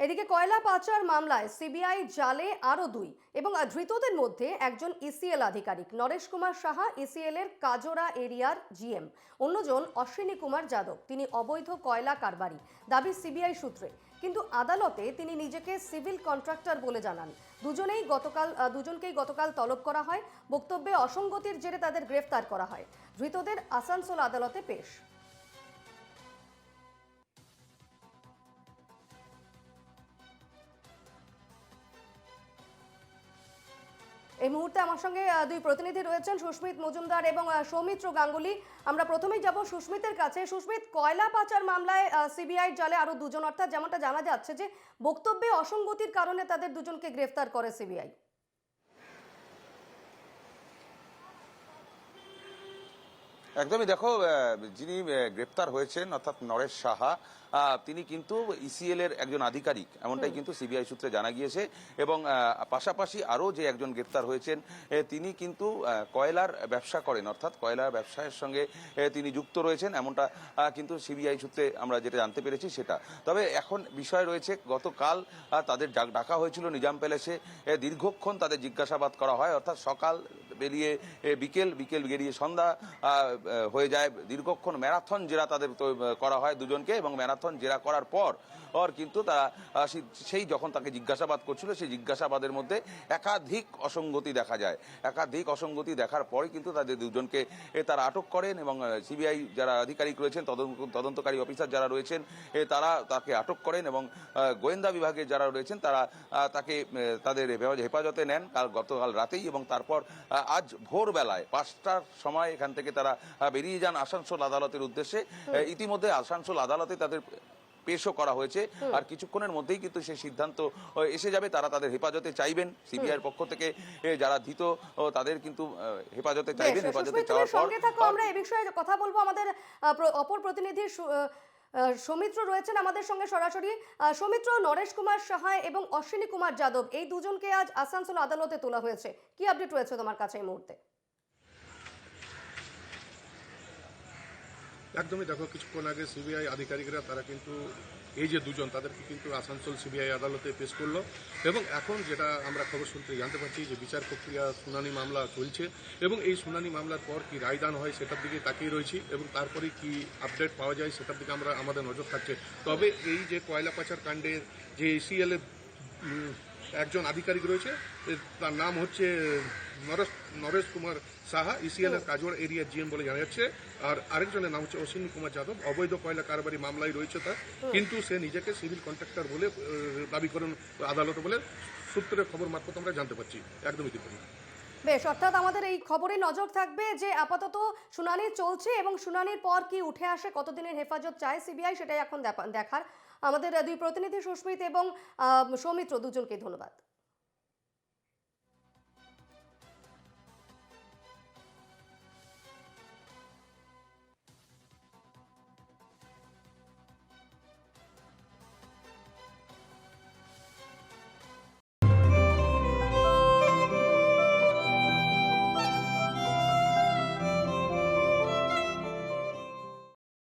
এদিকে কয়লা পাচার মামলায় সিবিআই জালে আরও দুই এবং ধৃতদের মধ্যে একজন ইসিএল আধিকারিক। নরেশ কুমার সাহা ইসিএল এর কাজোরা এরিয়ার জিএম। অন্যজন অশ্বিনী কুমার যাদব। তিনি অবৈধ কয়লা কারবারি, দাবি সিবিআই সূত্রে। কিন্তু আদালতে তিনি নিজেকে সিভিল কন্ট্রাক্টর বলে জানান। দুজনেই গতকাল দুজনকেই গতকাল তলব করা হয়। বক্তব্যে অসঙ্গতির জেরে তাদের গ্রেফতার করা হয়। ধৃতদের আসানসোল আদালতে পেশ। এই মুহূর্তে আমার সঙ্গে দুই প্রতিনিধি রয়েছেন, সুস্মিত মজুমদার এবং সৌমিত্র গাঙ্গুলি। আমরা প্রথমেই যাব সুস্মিতের কাছে। সুস্মিত, কয়লা পাচার মামলায় সিবিআই জালে আরও দুজন, অর্থাৎ যেমনটা জানা যাচ্ছে যে, বক্তব্যে অসঙ্গতির কারণে তাদের দুজনকে গ্রেফতার করে সিবিআই। একদমই দেখো যিনি গ্রেপ্তার হয়েছেন অর্থাৎ নরেশ সাহা তিনি কিন্তু ইসিএল এর একজন আধিকারিক এমনটাই কিন্তু সিবিআই সূত্রে জানা গিয়েছে এবং পাশাপাশি আরও যে একজন গ্রেপ্তার হয়েছেন তিনি কিন্তু কয়লার ব্যবসা করেন অর্থাৎ কয়লার ব্যবসায়ের সঙ্গে তিনি যুক্ত রয়েছেন এমনটা কিন্তু সিবিআই সূত্রে আমরা যেটা জানতে পেরেছি সেটা। তবে এখন বিষয় রয়েছে গতকাল তাদের ডাক- ডাকা হয়েছিল নিজাম প্যালেসে দীর্ঘক্ষণ তাদের জিজ্ঞাসাবাদ করা হয় অর্থাৎ সকাল বেরিয়ে বিকেল বিকেল বেরিয়ে সন্ধ্যা হয়ে যায়। দীর্ঘক্ষণ ম্যারাথন জেরা তাদের করা হয় দুজনকে এবং ম্যারাথন জেরা করার পর পর কিন্তু তারা সেই যখন তাকে জিজ্ঞাসাবাদ করছিল, সেই জিজ্ঞাসাবাদের মধ্যে একাধিক অসঙ্গতি দেখা যায়। একাধিক অসঙ্গতি দেখার পরে কিন্তু তাদের দুজনকে তারা আটক করেন এবং সিবিআই যারা আধিকারিক রয়েছেন, তদন্ত- তদন্তকারী অফিসার যারা রয়েছেন তারা তাকে আটক করেন এবং গোয়েন্দা বিভাগের যারা রয়েছেন, তারা তাকে তাদের হেফাজ- হেফাজতে নেন কাল গতকাল রাতেই এবং তারপর আজ ভোরবেলায় পাঁচটার সময় এখান থেকে তারা বেরিয়ে যান আসানসোল আদালতের উদ্দেশ্যে। ইতিমধ্যে আসানসোল আদালতে তাদের পেশও করা হয়েছে। আর কিছুক্ষণের মধ্যেই কিন্তু সেই সিদ্ধান্ত এসে যাবে। তারা তাদের হেফাজতে চাইবেন। সিবিআইয়ের পক্ষ থেকে যারা ধৃত তাদের কিন্তু হেফাজতে চাইবেন। হেফাজতে চাওয়ার পর আমরা এই বিষয়ে কথা বলব। আমাদের অপর প্রতিনিধি সৌমিত্র রয়েছেন আমাদের সঙ্গে সরাসরি। সৌমিত্র নরেশ কুমার সাহা এবং অশ্বিনী কুমার যাদব এই দুজনকে আজ আসানসোল আদালতে তোলা হয়েছে। কি আপডেট রয়েছে তোমার কাছে এই মুহূর্তে? একদমই দেখো কিছুক্ষণ আগে সিবিআই আধিকারিকরা তারা কিন্তু এই যে দুজন তাদেরকে কিন্তু আসানসোল সিবিআই আদালতে পেশ করল। এবং এখন যেটা আমরা খবর শুনতে জানতে পারছি যে বিচার প্রক্রিয়া শুনানি মামলা চলছে। এবং এই শুনানি মামলার পর কি রায়দান হয় সেটার দিকে তাকিয়ে রয়েছি। এবং তারপরে কি আপডেট পাওয়া যায় সেটার দিকে আমরা আমাদের নজর থাকছে। তবে এই যে কয়লা পাচার কাণ্ডের যে এসিএল এর উম, একজন আধিকারিক রয়েছে তার নাম হচ্ছে নরেশ নরেশ কুমার সাহা ইসিএল এর কাজোর এরিয়া জিএম বলে জানা যাচ্ছে। আর আরেকজনের নাম হচ্ছে অশ্বিনী কুমার যাদব, অবৈধ কয়লা কারবারি মামলায় রয়েছে তার। কিন্তু সে নিজেকে সিভিল কন্ট্রাক্টর বলে দাবি করেন আদালতে বলে সূত্রের খবর মারফত আমরা জানতে পারছি। একদমই দীপক বেশ, অর্থাৎ আমাদের এই খবরে নজর থাকবে যে আপাতত শুনানি চলছে এবং শুনানির পর কি উঠে আসে, কতদিনের হেফাজত চায় সিবিআই সেটাই এখন দেখার আমাদের দুই প্রতিনিধি সুস্মিত এবং সৌমিত্র দুজনকে ধন্যবাদ।